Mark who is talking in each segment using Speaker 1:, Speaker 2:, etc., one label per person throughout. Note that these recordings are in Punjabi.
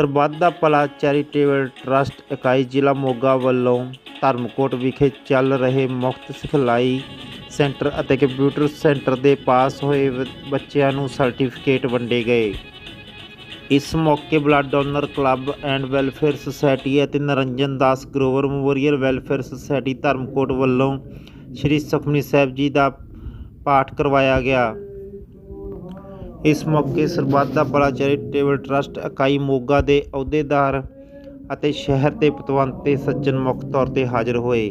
Speaker 1: ਸਰਬੱਤ ਦਾ ਭਲਾ ਚੈਰੀਟੇਬਲ ਟਰੱਸਟ ਇਕਾਈ ਜ਼ਿਲ੍ਹਾ ਮੋਗਾ ਵੱਲੋਂ ਧਰਮਕੋਟ ਵਿਖੇ ਚੱਲ ਰਹੇ ਮੁਫਤ ਸਿਖਲਾਈ ਸੈਂਟਰ ਅਤੇ ਕੰਪਿਊਟਰ ਸੈਂਟਰ ਦੇ ਪਾਸ ਹੋਏ ਬੱਚਿਆਂ ਨੂੰ ਸਰਟੀਫਿਕੇਟ ਵੰਡੇ ਗਏ। ਇਸ ਮੌਕੇ blood donor club and welfare society ਅਤੇ Niranjan Das Grover memorial welfare society Dharamkot ਵੱਲੋਂ ਸ੍ਰੀ ਸੁਖਮਨੀ ਸਾਹਿਬ ਜੀ ਦਾ ਪਾਠ ਕਰਵਾਇਆ ਗਿਆ। ਇਸ ਮੌਕੇ ਸਰਬੱਤ ਦਾ ਭਲਾ ਚੈਰੀਟੇਬਲ ਟਰੱਸਟ ਇਕਾਈ ਮੋਗਾ ਦੇ ਅਹੁਦੇਦਾਰ ਅਤੇ ਸ਼ਹਿਰ ਦੇ ਪਤਵੰਤੇ ਸੱਜਣ ਮੁੱਖ ਤੌਰ ਤੇ ਹਾਜ਼ਰ ਹੋਏ।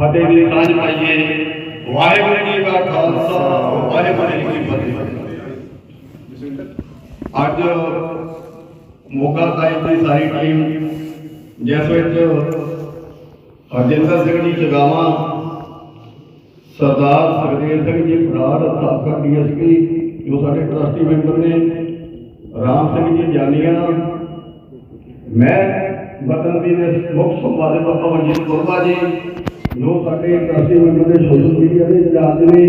Speaker 2: ਫਤਿਹ ਦੀ ਸਾਂਝ ਪਾਈਏ ਵਾਹਿਗੁਰੂ ਜੀ ਕਾ ਖਾਲਸਾ ਵਾਹਿਗੁਰੂ ਜੀ ਕੀ ਫਤਿਹ ਅੱਜ ਮੋਗਾ ਸਾਹਿਬ ਦੀ ਸਾਰੀ ਟੀਮ ਜਿਸ ਵਿੱਚ ਹਰਜਿੰਦਰ ਸਿੰਘ ਜੀ ਚਗਾਵਾ ਸਰਦਾਰ ਸੁਖਦੇਵ ਸਿੰਘ ਜੀ ਬਰਾੜ ਸਾਬਕਾ ਡੀਐਸਪੀ ਜੋ ਸਾਡੇ ਟਰਸਟੀ ਮੈਂਬਰ ਨੇ ਰਾਮ ਸਿੰਘ ਜੀ ਜਾਨੀਆਂ ਮੈਂ ਵਤਨ ਦੀ ਦੇ ਮੁੱਖ ਸੰਪਾਦਕ ਬਾਬਾ ਮਨਜੀਤ ਕੁਰਬਾ ਜੀ ਜੋ ਸਾਡੇ ਟਰਸਟੀ ਮੈਂਬਰ ਦੇ ਸੋਸ਼ਲ ਮੀਡੀਆ ਦੇ ਇੰਚਾਰਜ ਨੇ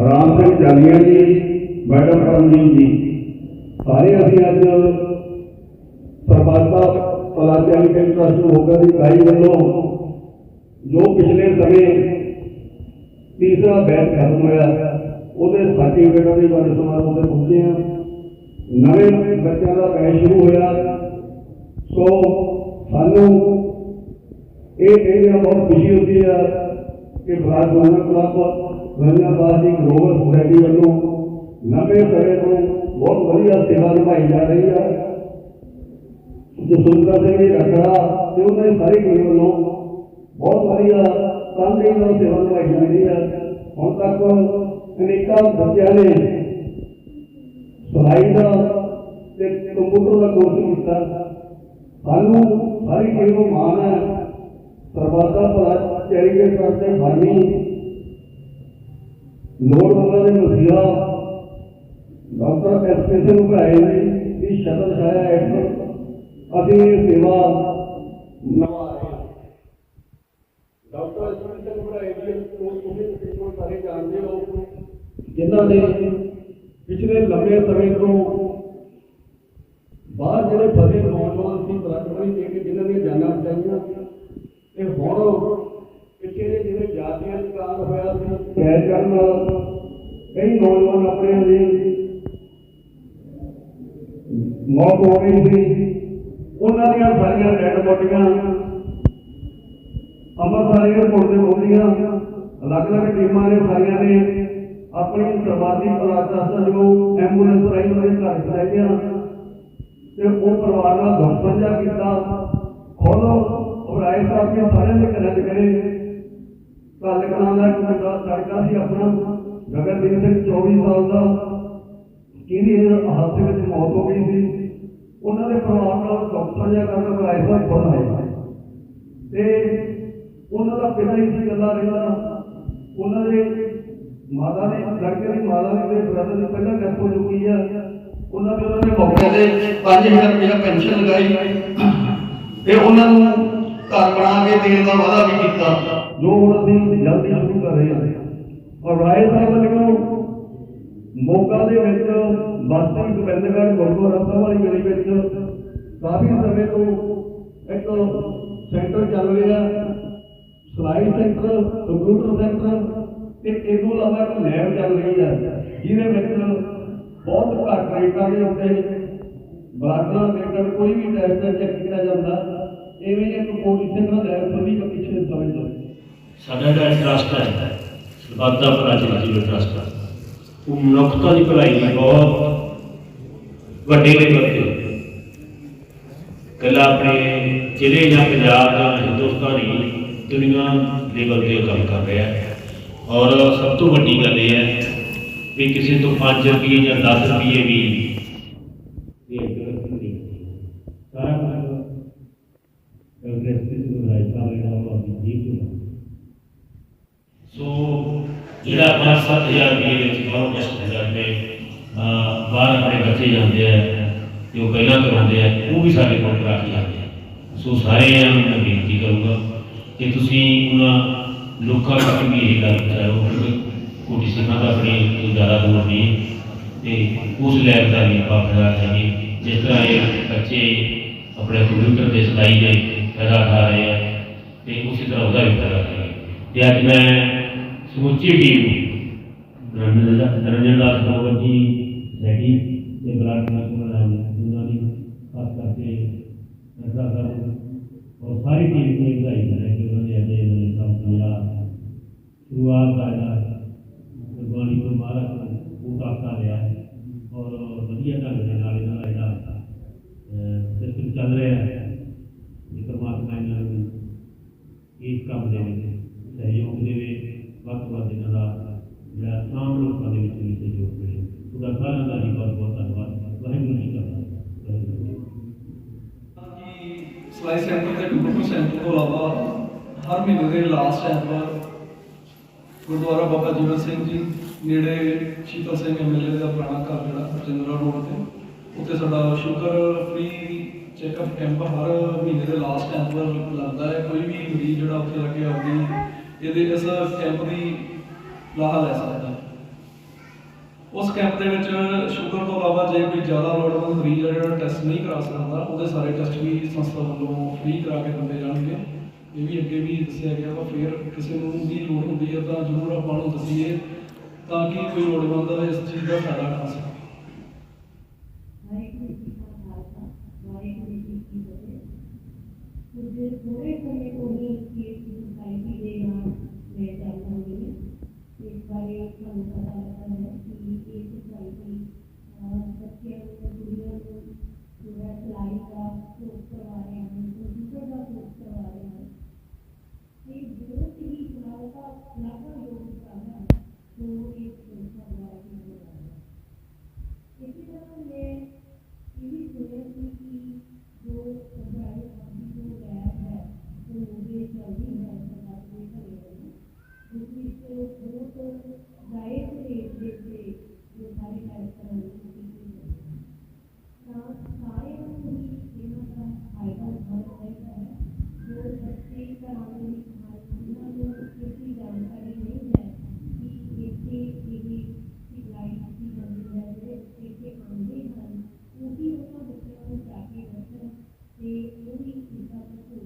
Speaker 2: ਰਾਮ ਸਿੰਘ ਜਾਨੀਆ ਜੀ, ਮੈਡਮ ਕਰਮਜੀਤ ਜੀ। ਸਾਰੇ ਅਸੀਂ ਅੱਜ ਸਰਬੱਤਾ ਪਲਾਚਾਰੀ ਕੇ ਟਰਸਟ ਹੋਗਾ ਦੀ ਇਕਾਈ ਵੱਲੋਂ ਜੋ ਪਿਛਲੇ ਸਮੇਂ ਤੀਸਰਾ ਬੈਚ ਖਤਮ ਹੋਇਆ, ਉਹਦੇ ਸਰਟੀਫਿਕੇਟਾਂ ਦੇ ਬਾਰੇ ਸਮਾਰੋਹ ਤੇ ਪਹੁੰਚੇ ਹਾਂ। ਨਵੇਂ ਬੱਚਿਆਂ ਦਾ ਬੈਚ ਸ਼ੁਰੂ ਹੋਇਆ। ਸੋ ਸਾਨੂੰ ਇਹ ਕਹਿੰਦੇ ਬਹੁਤ ਖੁਸ਼ੀ ਹੁੰਦੀ ਹੈ ਕਿ ਬਲਾਕ ਦੋਨਾ ਕਲੱਬ ਰੰਗਾਬਾਦ ਦੀ ਗਲੋਬਲ ਸੁਸਾਇਟੀ ਵੱਲੋਂ ਨਵੇਂ ਸਿਰੇ ਤੋਂ ਬਹੁਤ ਵਧੀਆ ਸੇਵਾ ਨਿਭਾਈ ਜਾ ਰਹੀ ਹੈ ਜਸਵਿੰਦਰ ਸਿੰਘ ਜੀ ਰੱਖੜਾ ਤੇ ਉਹਨਾਂ ਦੀ ਸਾਰੀ ਟੀਮ ਵੱਲੋਂ ਬਹੁਤ ਵਧੀਆ ਤਨਦੇਹੀ ਨਾਲ ਸੇਵਾ ਨਿਭਾਈ ਜਾ ਰਹੀ ਹੈ ਹੁਣ ਤੱਕ ਅਨੇਕਾਂ ਬੱਚਿਆਂ ਨੇ ਸਲਾਈ ਦਾ ਤੇ ਕੰਪਿਊਟਰ ਦਾ ਕੋਰਸ ਕੀਤਾ ਸਾਨੂੰ ਸਾਰੀ ਟੀਮ ਨੂੰ ਮਾਣ ਹੈ دروازہ پر چیری کے ساتھ خانی لوڑ والا نے مسئلہ ڈاکٹر ایکسپریشن پر آئے ہیں اس شکل شایا ایڈ پر۔ ابھی سیوا نوا ہے۔ ڈاکٹر ایکسپریشن پر آئے ہیں تو تمہیں تقریباً سارے جانتے ہو۔ جنہوں نے پچھلے لمبے سمے تو باہر جڑے بڑے نوجوان سی برادری دے کے جنہوں نے جانا بچائیاں ہے کرن کئی نوجوان اپنے ہزیر موت ہو گئی تھی انہوں نے ساریا ڈیڈ باڈیاں امرتسر ایئرپورٹ سے ہو گئی الگ الگ ٹیم نے ساریا نے اپنی سربادی پلاٹاسا جو ایمبولینس رائن والے گھر چلے گیا وہ پریوار کا دکھ ساجا کیا خود اور آئے صاحب کے سارے گھر گئے گل کرنا لڑکا سی اپنا جگت دین سنگھ چوبی سال کا کیری حادثے میں موت ہو گئی تھی انہوں نے پروار نال ڈاکٹر جا کر کرائے کا بڑا ہے انہوں کا پتا ہی سی گلا رہنا انہوں نے مالا نے لڑکے کی مالا نے میرے برادر نے پہلے ڈیتھ ہو چکی ہے انہوں نے انہوں نے موقع سے پانچ ہزار روپیہ پینشن لگائی تے انہوں نے گھر بنا کے دین کا وعدہ بھی کیا ਜੋ ਹੁਣ ਅਸੀਂ ਜਲਦੀ ਸ਼ੁਰੂ ਕਰ ਰਹੇ ਹਾਂ। ਔਰ ਰਾਏ ਸਾਹਿਬ ਵੱਲੋਂ ਮੋਗਾ ਦੇ ਵਿੱਚ ਬਸਤੀ ਗੋਬਿੰਦਗੜ੍ਹ ਗੁਰਦੁਆਰਾ ਸਾਹਿਬ ਵਾਲੀ ਗਲੀ ਵਿੱਚ ਕਾਫੀ ਸਮੇਂ ਤੋਂ ਇੱਕ ਸੈਂਟਰ ਚੱਲ ਰਿਹਾ। ਸਲਾਈ ਸੈਂਟਰ, ਕੰਪਿਊਟਰ ਸੈਂਟਰ ਤੇ ਇਹ ਤੋਂ ਇਲਾਵਾ ਇੱਕ ਲੈਬ ਚੱਲ ਰਹੀ ਹੈ, ਜਿਹਦੇ ਵਿੱਚ ਬਹੁਤ ਘੱਟ ਰੇਟਾਂ ਦੇ ਉੱਤੇ ਬਲਾਡਰ ਰਿਲੇਟਡ ਕੋਈ ਵੀ ਟੈਸਟ ਚੈੱਕ ਕੀਤਾ ਜਾਂਦਾ। ਐਵੇਂ ਇੱਕ ਪੋਜੀਸ਼ਨ ਦਾ ਲੈਬ ਤੋਂ ਦਾ ਪਿੱਛੇ ਸਮਝਦਾ
Speaker 3: ਸਾਡਾ ਜਿਹੜਾ ਟਰਸਟ ਹੈ ਸਰਬੱਤ ਦਾ ਭਲਾ ਚੈਰੀਟੇਬਲ ਟਰਸਟ ਹੈ ਉਹ ਮਨੁੱਖਤਾ ਦੀ ਭਲਾਈ ਲਈ ਬਹੁਤ ਵੱਡੇ ਲੈਵਲ ਤੇ ਕੱਲਾ ਆਪਣੇ ਜ਼ਿਲ੍ਹੇ ਜਾਂ ਪੰਜਾਬ ਜਾਂ ਹਿੰਦੁਸਤਾਨੀ ਦੁਨੀਆ ਲੈਵਲ ਤੇ ਕੰਮ ਕਰ ਰਿਹਾ ਹੈ ਔਰ ਸਭ ਤੋਂ ਵੱਡੀ ਗੱਲ ਇਹ ਹੈ ਵੀ ਕਿਸੇ ਤੋਂ 5 ਰੁਪਏ ਜਾਂ 10 ਰੁਪਏ ਵੀ ਇਹ ਗਲਤ ਨਹੀਂ ਸਾਰਾ ਕੁਝ ਕਾਂਗਰਸ ਦੇ ਸੁਧਾਰ ਸਾਹਿਬ ਜਿਹੜਾ ਉਹ ਆਪਣੀ ਜੀਬ ਤੋਂ ਸੋ ਜਿਹੜਾ ਆਪਣਾ 7000 ਰੁਪਏ ਵਿੱਚ ਬਹੁਤ ਮੁਸ਼ਕਲ ਹੁੰਦਾ ਕਿ ਬਾਹਰ ਆਪਣੇ ਬੱਚੇ ਜਾਂਦੇ ਆ ਜੋ ਪਹਿਲਾਂ ਕਰਾਉਂਦੇ ਆ, ਉਹ ਵੀ ਸਾਡੇ ਕੋਲ ਕਰਾ ਕੇ ਜਾਂਦੇ ਆ। ਸੋ ਸਾਰਿਆਂ ਨੂੰ ਮੈਂ ਬੇਨਤੀ ਕਰੂੰਗਾ ਕਿ ਤੁਸੀਂ ਉਹਨਾਂ ਲੋਕਾਂ ਤੱਕ ਵੀ ਇਹ ਗੱਲ ਪਹੁੰਚਾਓ ਕਿ ਕੋਟੀ ਸਿੰਘਾਂ ਦਾ ਆਪਣੀ ਜ਼ਿਆਦਾ ਦੂਰ ਨਹੀਂ ਤੇ ਉਸ ਲੈਬ ਦਾ ਵੀ ਆਪਾਂ ਫਾਇਦਾ ਕਰੀਏ ਜਿਸ ਤਰ੍ਹਾਂ ਇਹ ਬੱਚੇ ਆਪਣੇ ਕੰਪਿਊਟਰ 'ਤੇ ਸਿਖਾਈ ਦੇ ਫਾਇਦਾ ਉਠਾ ਰਹੇ ਆ, ਤੇ ਉਸੇ ਤਰ੍ਹਾਂ ਉਹਦਾ ਵੀ ਫਾਇਦਾ ਕਰੀਏ ਤੇ ਅੱਜ ਮੈਂ ਸਮੁੱਚੀ ਟੀਮ ਨਰਿੰਦਰ ਦਾਸ ਜੀ ਸੈਟੀ ਤੇ ਬਲਾਕ ਕਮੇਟੀ ਨਾਲ ਉਹਨਾਂ ਦੀ ਖਾਸ ਕਰਕੇ ਸਰਦਾਰ ਸਾਹਿਬ ਔਰ ਸਾਰੀ ਟੀਮ ਨੂੰ ਵਧਾਈ ਹੈ ਕਿ ਉਹਨਾਂ ਨੇ ਅੱਜ ਇਹ ਕੰਮ ਕੀਤਾ ਸ਼ੁਰੂਆਤ ਦਾ ਜਿਹੜਾ ਗੁਰਬਾਣੀ ਤੋਂ ਮਹਾਰਾਜ ਨੂੰ ਉਹ ਕਰਤਾ ਰਿਹਾ ਹੈ ਔਰ ਵਧੀਆ ਢੰਗ ਦੇ ਨਾਲ ਇਹਨਾਂ ਦਾ ਜਿਹੜਾ ਸਿਸਟਮ ਚੱਲ ਰਿਹਾ ਹੈ ਇਹ ਪਰਮਾਤਮਾ ਇਹਨਾਂ ਨੂੰ ਇਸ ਕੰਮ ਦੇ ਵਿੱਚ ਸਹਿਯੋਗ ਦੇਵੇ ਵੱਧ ਤੋਂ ਵੱਧ ਇਹਨਾਂ ਦਾ ਜਿਹੜਾ ਆਮ ਦੇ ਵਿੱਚ ਵੀ ਸਹਿਯੋਗ ਮਿਲੇ ਉਹਦਾ ਸਾਰਿਆਂ ਦਾ ਹੀ ਬਹੁਤ ਬਹੁਤ ਧੰਨਵਾਦ ਵਾਹਿਗੁਰੂ ਜੀ ਕਾ
Speaker 4: ਸਲਾਈ ਸੈਂਟਰ ਤੇ ਕੰਪਿਊਟਰ ਸੈਂਟਰ ਤੋਂ ਇਲਾਵਾ ਹਰ ਮਹੀਨੇ ਦੇ ਲਾਸਟ ਐਤਵਾਰ ਗੁਰਦੁਆਰਾ ਬਾਬਾ ਜੀਵਨ ਸਿੰਘ ਜੀ ਨੇੜੇ ਸ਼ੀਤਲ ਸਿੰਘ ਐਮਐਲਏ ਦਾ ਪੁਰਾਣਾ ਘਰ ਜਿਹੜਾ ਰਜਿੰਦਰਾ ਰੋਡ ਤੇ ਉੱਥੇ ਸਾਡਾ ਸ਼ੂਗਰ ਫ੍ਰੀ ਚੈੱਕਅਪ ਕੈਂਪ ਹਰ ਮਹੀਨੇ ਦੇ ਲਾਸਟ ਐਤਵਾਰ ਲੱਗਦਾ ਹੈ, ਕੋਈ ਵੀ ਮਰੀਜ਼ ਜਿਹੜਾ ਉੱਥੇ ਲੱਗੇ ਆਪਣੀ ਇਹਦੇ ਇਸ ਕੈਂਪ ਦੀ ਲਾਹਾ ਲੈ ਸਕਦਾ ਉਸ ਕੈਂਪ ਦੇ ਵਿੱਚ ਸ਼ੂਗਰ ਤੋਂ ਇਲਾਵਾ ਜੇ ਕੋਈ ਜ਼ਿਆਦਾ ਲੋੜਵੰਦ ਮਰੀਜ਼ ਹੈ ਜਿਹੜਾ ਟੈਸਟ ਨਹੀਂ ਕਰਾ ਸਕਦਾ, ਉਹਦੇ ਸਾਰੇ ਟੈਸਟ ਵੀ ਸੰਸਥਾ ਵੱਲੋਂ ਫ੍ਰੀ ਕਰਾ ਕੇ ਦਿੰਦੇ ਜਾਣਗੇ। ਇਹ ਵੀ ਅੱਗੇ ਵੀ ਦੱਸਿਆ ਗਿਆ ਵਾ, ਫਿਰ ਕਿਸੇ ਨੂੰ ਵੀ ਲੋੜ ਹੁੰਦੀ ਹੈ ਤਾਂ ਜ਼ਰੂਰ ਆਪਾਂ ਨੂੰ ਦੱਸੀਏ ਤਾਂ ਕਿ ਕੋਈ ਲੋੜਵੰਦ ਇਸ ਚੀਜ਼ ਦਾ ਫਾਇਦਾ ਉਠਾ ਸਕੇ।
Speaker 5: ਵਾਹਿਗੁਰੂ ਜੀ ਕਾ ਖਾਲਸਾ, ਵਾਹਿਗੁਰੂ ਜੀ ਕੀ ਫਤਿਹ। ਕੁਝ ਥੋੜੇ ਸਮੇਂ ਤੋਂ ਹੀ ਇਸ ਸੁਸਾਇਟੀ 由于ธีทำวัตถุ